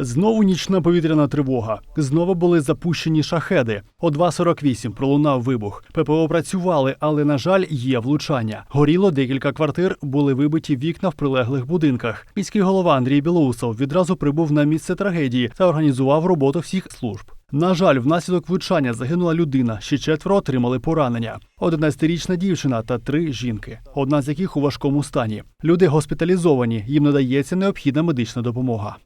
Знову нічна повітряна тривога. Знову були запущені шахеди. О 2.48 пролунав вибух. ППО працювали, але на жаль, є влучання. Горіло декілька квартир, були вибиті вікна в прилеглих будинках. Міський голова Андрій Білоусов відразу прибув на місце трагедії та організував роботу всіх служб. На жаль, внаслідок влучання загинула людина, ще четверо отримали поранення. 11-річна дівчина та три жінки, одна з яких у важкому стані. Люди госпіталізовані, їм надається необхідна медична допомога.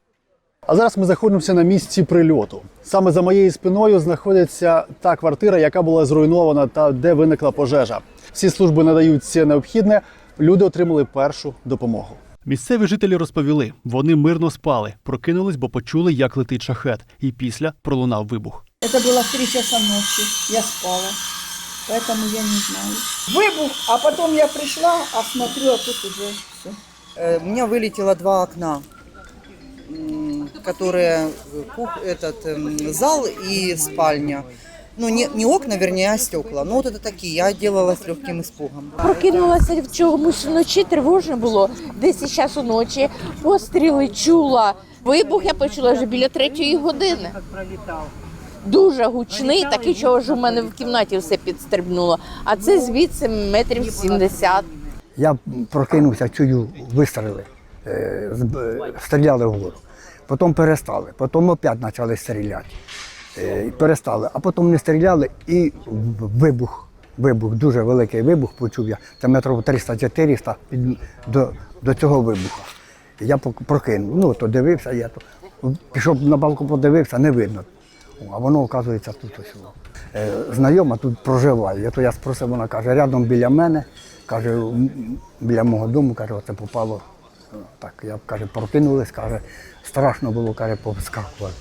А зараз ми знаходимося на місці прильоту. Саме за моєю спиною знаходиться та квартира, яка була зруйнована та де виникла пожежа. Всі служби надають все необхідне. Люди отримали першу допомогу. Місцеві жителі розповіли, вони мирно спали, прокинулись, бо почули, як летить шахет, і після пролунав вибух. Это было в 3 часа ночи, я спала, поэтому я не знаю. Выбух, а потом я пришла, а смотрю, а тут уже все. Э, У меня вылетело два окна, м, которые кух- этот эм, зал и спальня. Ну, не, не окна, вернее, а стекла. Ну, вот это такие. Я делала с легким испугом. Прокинулася в чомусь вночі, тривожно було. Десь часу ночі постріли чула. Вибух я почула вже біля третьої години. Дуже гучний, такий, чого ж у мене в кімнаті все підстрибнуло. А це звідси метрів 70. Я прокинувся, чую, вистріли, е, з- е, стріляли вгору. Потім перестали, потім опять почали стріляти. Е, Перестали, а потім не стріляли і вибух. Вибух, дуже великий вибух почув я. Це метрів 300-400 до, до цього вибуху. Я прокинув. Ну, то дивився, я то пішов на балку, подивився, не видно. А воно, оказується, тут ось. воно. Е, знайома тут проживає. Я, то я спросив, вона каже, рядом біля мене, каже, біля мого дому, каже, оце попало. Так, я каже, прокинулись, каже, страшно було, каже, повскакувати.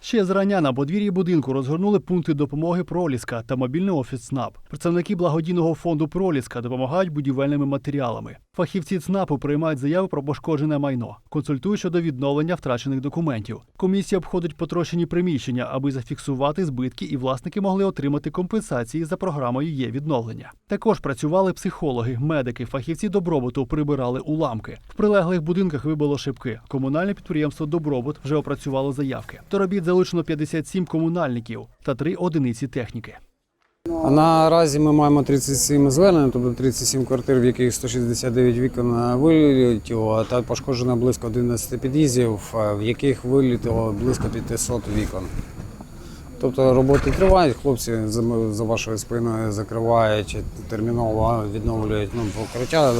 Ще зрання на подвір'ї будинку розгорнули пункти допомоги Проліска та мобільний офіс СНАП. Представники благодійного фонду Проліска допомагають будівельними матеріалами. Фахівці ЦНАПу приймають заяви про пошкоджене майно, консультують щодо відновлення втрачених документів. Комісія обходить потрощені приміщення, аби зафіксувати збитки, і власники могли отримати компенсації за програмою є відновлення. Також працювали психологи, медики, фахівці добробуту прибирали уламки. В прилеглих будинках вибило шибки. Комунальне підприємство Добробут вже опрацювало заявки. До робіт залучено 57 комунальників та 3 одиниці техніки. А Наразі ми маємо 37 звернень, тобто 37 квартир, в яких 169 вікон вилетіло, та пошкоджено близько 11 під'їздів, в яких вилетіло близько 500 вікон. Тобто роботи тривають, хлопці за, вашою спиною закривають терміново, відновлюють ну, покриття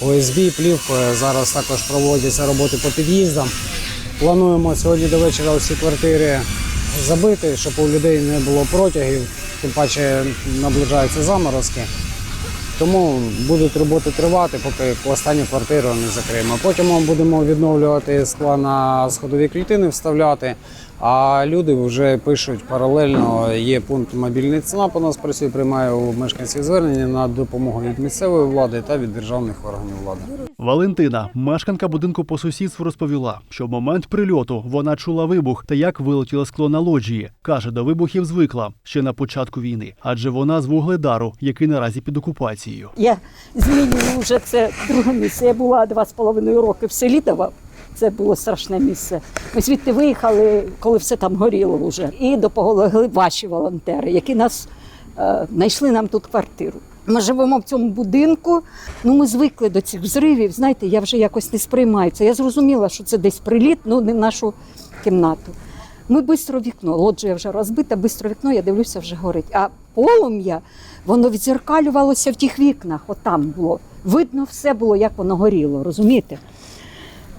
ОСБ, плівкою. Зараз також проводяться роботи по під'їздам. Плануємо сьогодні до вечора всі квартири забити, щоб у людей не було протягів, тим паче наближаються заморозки. Тому будуть роботи тривати, поки останню квартиру не закриємо. Потім ми будемо відновлювати скла на сходові клітини, вставляти. А люди вже пишуть паралельно. Є пункт мобільний ЦНАП у нас працює, приймає у мешканців звернення на допомогу від місцевої влади та від державних органів влади. Валентина, мешканка будинку по сусідству, розповіла, що в момент прильоту вона чула вибух та як вилетіло скло на лоджії. каже, до вибухів звикла ще на початку війни, адже вона з вугледару, який наразі під окупацією. Я змінюю вже це друге місце. Я була два з половиною роки в селі Селідово. Це було страшне місце. Ми звідти виїхали, коли все там горіло вже. І допомогли ваші волонтери, які нас е, знайшли нам тут квартиру. Ми живемо в цьому будинку. Ну ми звикли до цих взривів. Знаєте, я вже якось не сприймаю це. Я зрозуміла, що це десь приліт, ну не в нашу кімнату. Ми швидко вікно, лоджія вже розбита, швидко вікно, я дивлюся, вже горить. А полум'я, воно відзеркалювалося в тих вікнах, от там було. Видно все було, як воно горіло, розумієте?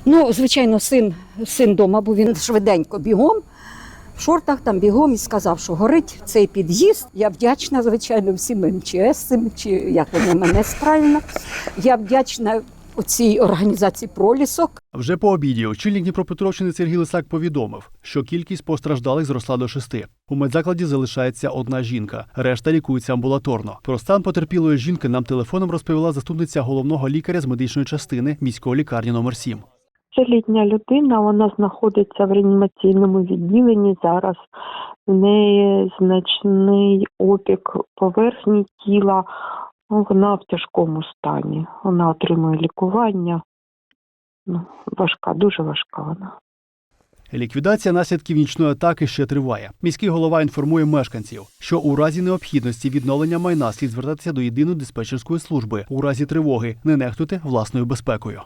Ну, звичайно, син, син вдома, був він швиденько бігом, в шортах там бігом і сказав, що горить цей під'їзд. Я вдячна, звичайно, всім МЧС, чи як вони мене правильно. Я вдячна цій організації пролісок. Вже по обіді очільник Дніпропетровщини Сергій Лисак повідомив, що кількість постраждалих зросла до шести. У медзакладі залишається одна жінка, решта лікується амбулаторно. Про стан потерпілої жінки нам телефоном розповіла заступниця головного лікаря з медичної частини міської лікарні номер 7 Це літня людина, вона знаходиться в реанімаційному відділенні зараз. В неї значний опік поверхні тіла. Вона в тяжкому стані. Вона отримує лікування. Ну, важка, дуже важка вона. Ліквідація наслідків нічної атаки ще триває. Міський голова інформує мешканців, що у разі необхідності відновлення майна слід звертатися до єдиної диспетчерської служби. У разі тривоги не нехтуйте власною безпекою.